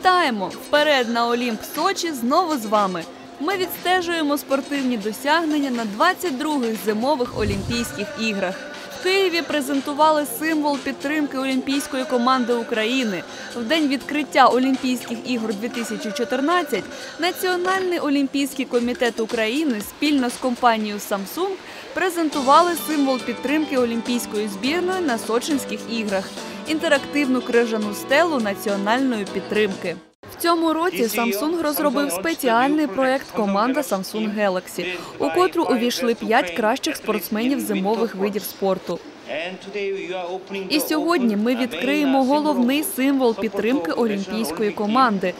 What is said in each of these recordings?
Вітаємо! Вперед на Олімп Сочі знову з вами. Ми відстежуємо спортивні досягнення на 22-х зимових Олімпійських іграх. В Києві презентували символ підтримки олімпійської команди України. В день відкриття Олімпійських ігор 2014 Національний олімпійський комітет України спільно з компанією Samsung презентували символ підтримки олімпійської збірної на Сочинських іграх інтерактивну крижану стелу національної підтримки. В цьому році Samsung розробив спеціальний проект команда Samsung Galaxy, у котру увійшли п'ять кращих спортсменів зимових видів спорту. І сьогодні ми відкриємо головний символ підтримки олімпійської команди.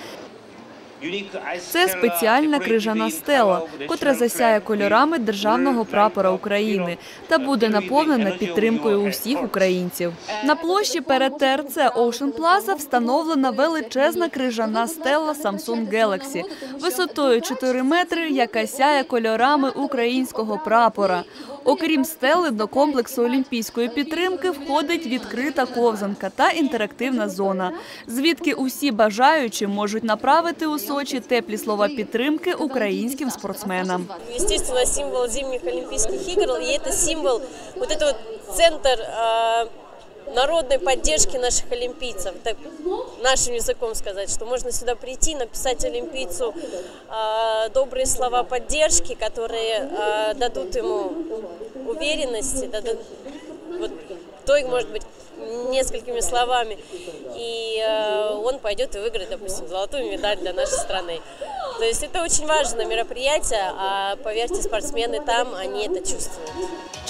Це спеціальна крижана стела, котра засяє кольорами державного прапора України та буде наповнена підтримкою усіх українців. На площі перед ТРЦ Ocean Plaza встановлена величезна крижана стела Samsung Galaxy висотою 4 метри, яка сяє кольорами українського прапора. Окрім стели, до комплексу олімпійської підтримки входить відкрита ковзанка та інтерактивна зона, звідки усі бажаючі можуть направити у Сочі теплі слова підтримки українським спортсменам. естественно, символ зимних Олимпийских игр, и это символ, вот это вот центр э, Народной поддержки наших олимпийцев, так нашим языком сказать, что можно сюда прийти, написать олимпийцу э, добрые слова поддержки, которые э, дадут ему уверенности, дадут, вот, их может быть несколькими словами, и э, он пойдет и выиграет, допустим, золотую медаль для нашей страны. То есть это очень важное мероприятие, а поверьте, спортсмены там, они это чувствуют.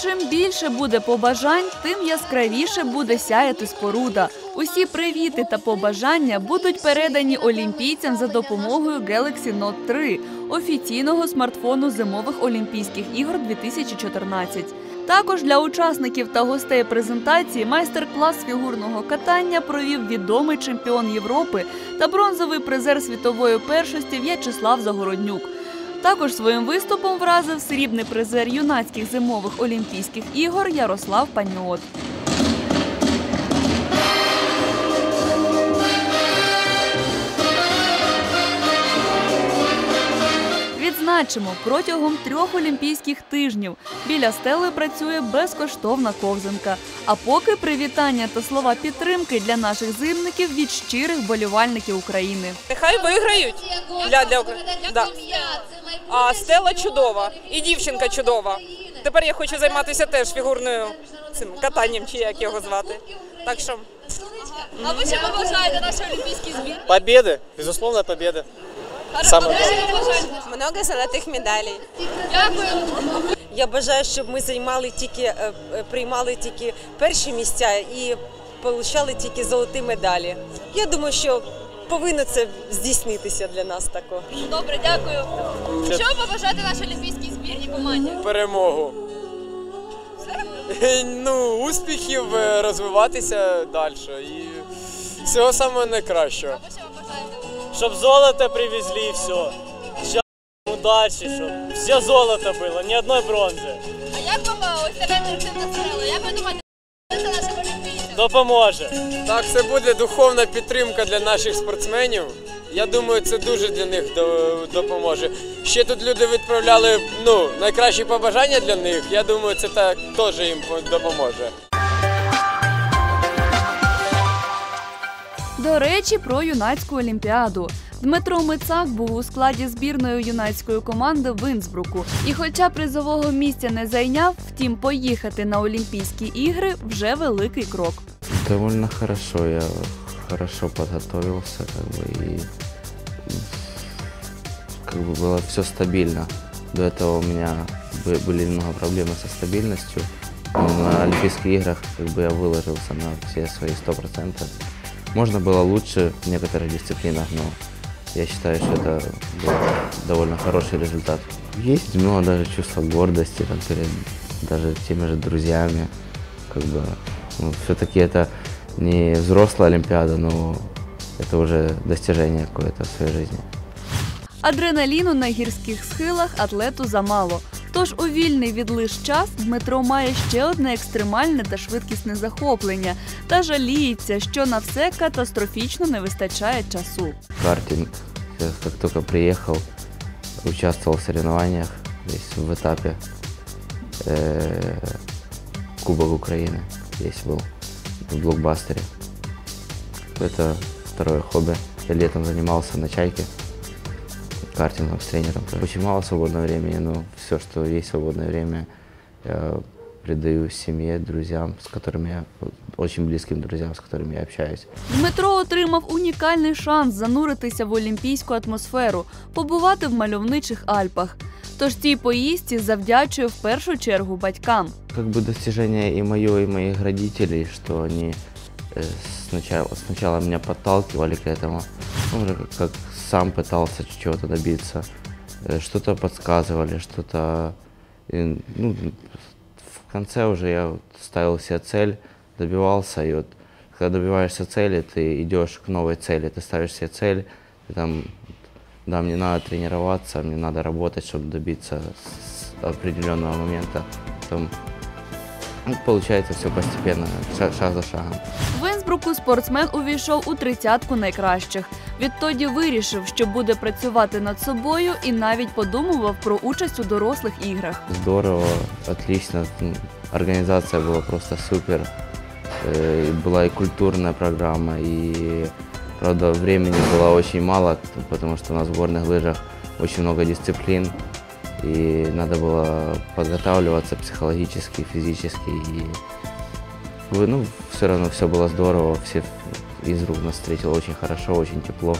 Чим більше буде побажань, тим яскравіше буде сяяти споруда. Усі привіти та побажання будуть передані олімпійцям за допомогою Galaxy Note 3 – офіційного смартфону зимових Олімпійських ігор 2014. Також для учасників та гостей презентації майстер-клас фігурного катання провів відомий чемпіон Європи та бронзовий призер світової першості В'ячеслав Загороднюк. Також своїм виступом вразив срібний призер юнацьких зимових Олімпійських ігор Ярослав Паніот. Відзначимо, протягом трьох олімпійських тижнів біля стели працює безкоштовна ковзанка. А поки привітання та слова підтримки для наших зимників від щирих болівальників України. Нехай виграють для, для Да. А стела чудова, і дівчинка чудова. Тепер я хочу займатися теж фігурною цим катанням, чи як його звати. Так що А ви що побажаєте нашій олімпійській збір? Победы, безусловно, победы. Що побажаєте? Много золотых медалей. Дякую. Я бажаю, щоб ми займали тільки е, е, приймали тільки перші місця і отримали тільки золоті медалі. Я думаю, що повинно це здійснитися для нас також. Добре, дякую. Що ви побажаєте нашій олімпійській збірній команді? Перемогу. Ну, успіхів, е, розвиватися далі. І всього самого найкращого. Щоб золото привезли и все. Сейчас удачи, щоб все золото было, ни одной бронзи. А як вам ось така інтерактивна стела? Як ви думаєте, це нашим олімпійцям? Допоможе. Так, це буде духовна підтримка для наших спортсменів. Я думаю, це дуже для них до- допоможе. Ще тут люди відправляли ну, найкращі побажання для них. Я думаю, це так теж їм допоможе. До речі, про юнацьку олімпіаду. Дмитро Мицак був у складі збірної юнацької команди в Інсбруку. І хоча призового місця не зайняв, втім, поїхати на Олімпійські ігри вже великий крок. Довольно хорошо, я хорошо подготовился, как бы, и как бы было все стабильно. До этого у меня бы- были немного проблемы со стабильностью. Но на Олимпийских играх как бы я выложился на все свои сто процентов. Можно было лучше в некоторых дисциплинах, но я считаю, что это был довольно хороший результат. Есть много даже чувства гордости там, перед даже теми же друзьями. Как бы, ну, все-таки это не взрослая Олимпиада, но это уже достижение какое-то в своей жизни. Адреналіну на гірських схилах атлету замало. Тож у вільний від лиш час Дмитро має ще одне екстремальне та швидкісне захоплення та жаліється, що на все катастрофічно не вистачає часу. Картинг, я как только приехал, участвовал в соревнованиях, здесь в этапе э, Кубок Украины. Здесь был в блокбастере. Это второе хобби. Я летом занимался на чайке картингом с тренером. Очень мало свободного времени, но все, что есть свободное время, я придаю семье, друзьям, с которыми я, очень близким друзьям, с которыми я общаюсь. Дмитро отримав унікальний шанс зануритися в олімпійську атмосферу, побувати в мальовничих Альпах. Тож цій поїздці завдячує в першу чергу батькам. Как бы достижение и мое, и моих родителей, что они э, сначала, сначала меня подталкивали к этому, ну, уже как, как сам пытался чего-то добиться, э, что-то подсказывали, что-то... э, ну, в конце уже я ставил себе цель, добивался, и вот когда добиваешься цели, ты идешь к новой цели, ты ставишь себе цель, ты там, да, мне надо тренироваться, мне надо работать, чтобы добиться определенного момента. Потом ну, получается все постепенно, шаг, за шагом. В Інсбруку спортсмен увійшов у тридцятку найкращих. Відтоді вирішив, що буде працювати над собою, і навіть подумував про участь у дорослих іграх. Здорово, отлично. м, Организация была просто супер. Э, и Была и культурная программа, и, правда, времени было очень мало, т- потому что на сборных лыжах очень много дисциплин, и надо было подготавливаться психологически, физически. И, вы- ну, все равно все было здорово, все из рук нас встретил очень хорошо, очень тепло.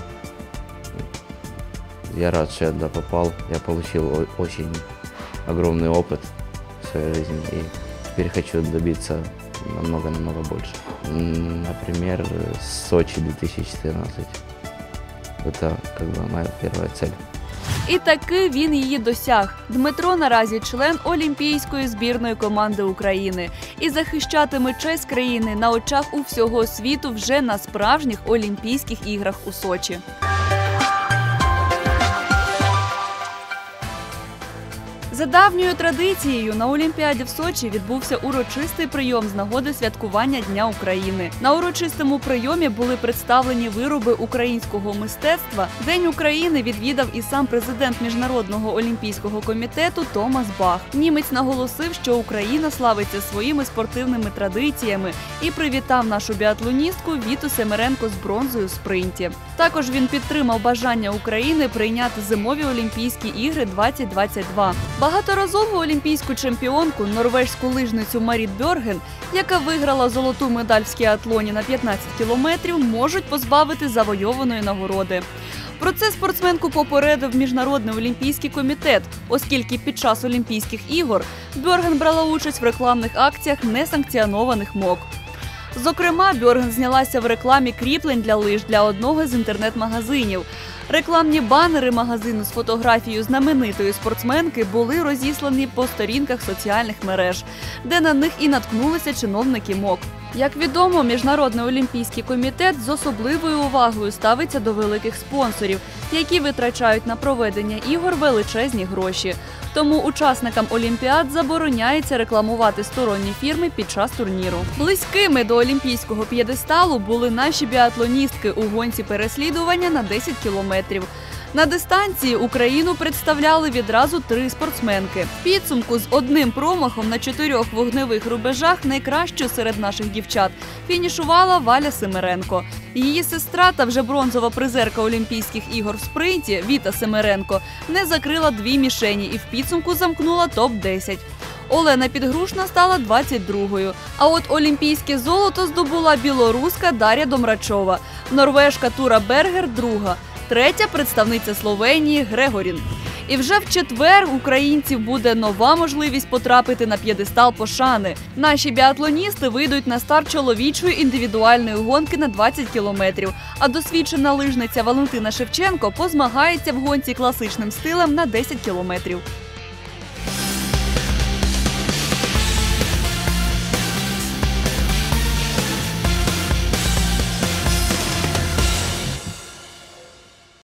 Я рад, что я туда попал. Я получил очень огромный опыт в своей жизни и теперь хочу добиться намного-намного больше. Например, Сочи 2014. Это как бы моя первая цель. І таки він її досяг. Дмитро наразі член Олімпійської збірної команди України і захищатиме честь країни на очах у всього світу вже на справжніх Олімпійських іграх у Сочі. За давньою традицією на Олімпіаді в Сочі відбувся урочистий прийом з нагоди святкування Дня України. На урочистому прийомі були представлені вироби українського мистецтва. День України відвідав і сам президент міжнародного олімпійського комітету Томас Бах. Німець наголосив, що Україна славиться своїми спортивними традиціями і привітав нашу біатлоністку Віту Семеренко з бронзою в спринті. Також він підтримав бажання України прийняти зимові Олімпійські ігри 2022. Багаторазову олімпійську чемпіонку, норвежську лижницю Маріт Бьорген, яка виграла золоту медаль в скіатлоні на 15 кілометрів, можуть позбавити завойованої нагороди. Про це спортсменку попередив міжнародний олімпійський комітет, оскільки під час Олімпійських ігор Бьорген брала участь в рекламних акціях несанкціонованих МОК. Зокрема, Бьорген знялася в рекламі кріплень для лиж для одного з інтернет-магазинів. Рекламні банери магазину з фотографією знаменитої спортсменки були розіслані по сторінках соціальних мереж, де на них і наткнулися чиновники МОК. Як відомо, міжнародний олімпійський комітет з особливою увагою ставиться до великих спонсорів, які витрачають на проведення ігор величезні гроші. Тому учасникам олімпіад забороняється рекламувати сторонні фірми під час турніру. Близькими до олімпійського п'єдесталу були наші біатлоністки у гонці переслідування на 10 кілометрів. На дистанції Україну представляли відразу три спортсменки. Підсумку з одним промахом на чотирьох вогневих рубежах найкращою серед наших дівчат фінішувала Валя Семеренко. Її сестра та вже бронзова призерка Олімпійських ігор в спринті Віта Семеренко не закрила дві мішені і в підсумку замкнула топ 10 Олена Підгрушна стала 22-ю. А от олімпійське золото здобула білоруска Дар'я Домрачова, норвежка Тура Бергер друга, третя представниця Словенії Грегорін. І вже в четвер українців буде нова можливість потрапити на п'єдестал пошани. Наші біатлоністи вийдуть на старт чоловічої індивідуальної гонки на 20 кілометрів. А досвідчена лижниця Валентина Шевченко позмагається в гонці класичним стилем на 10 кілометрів.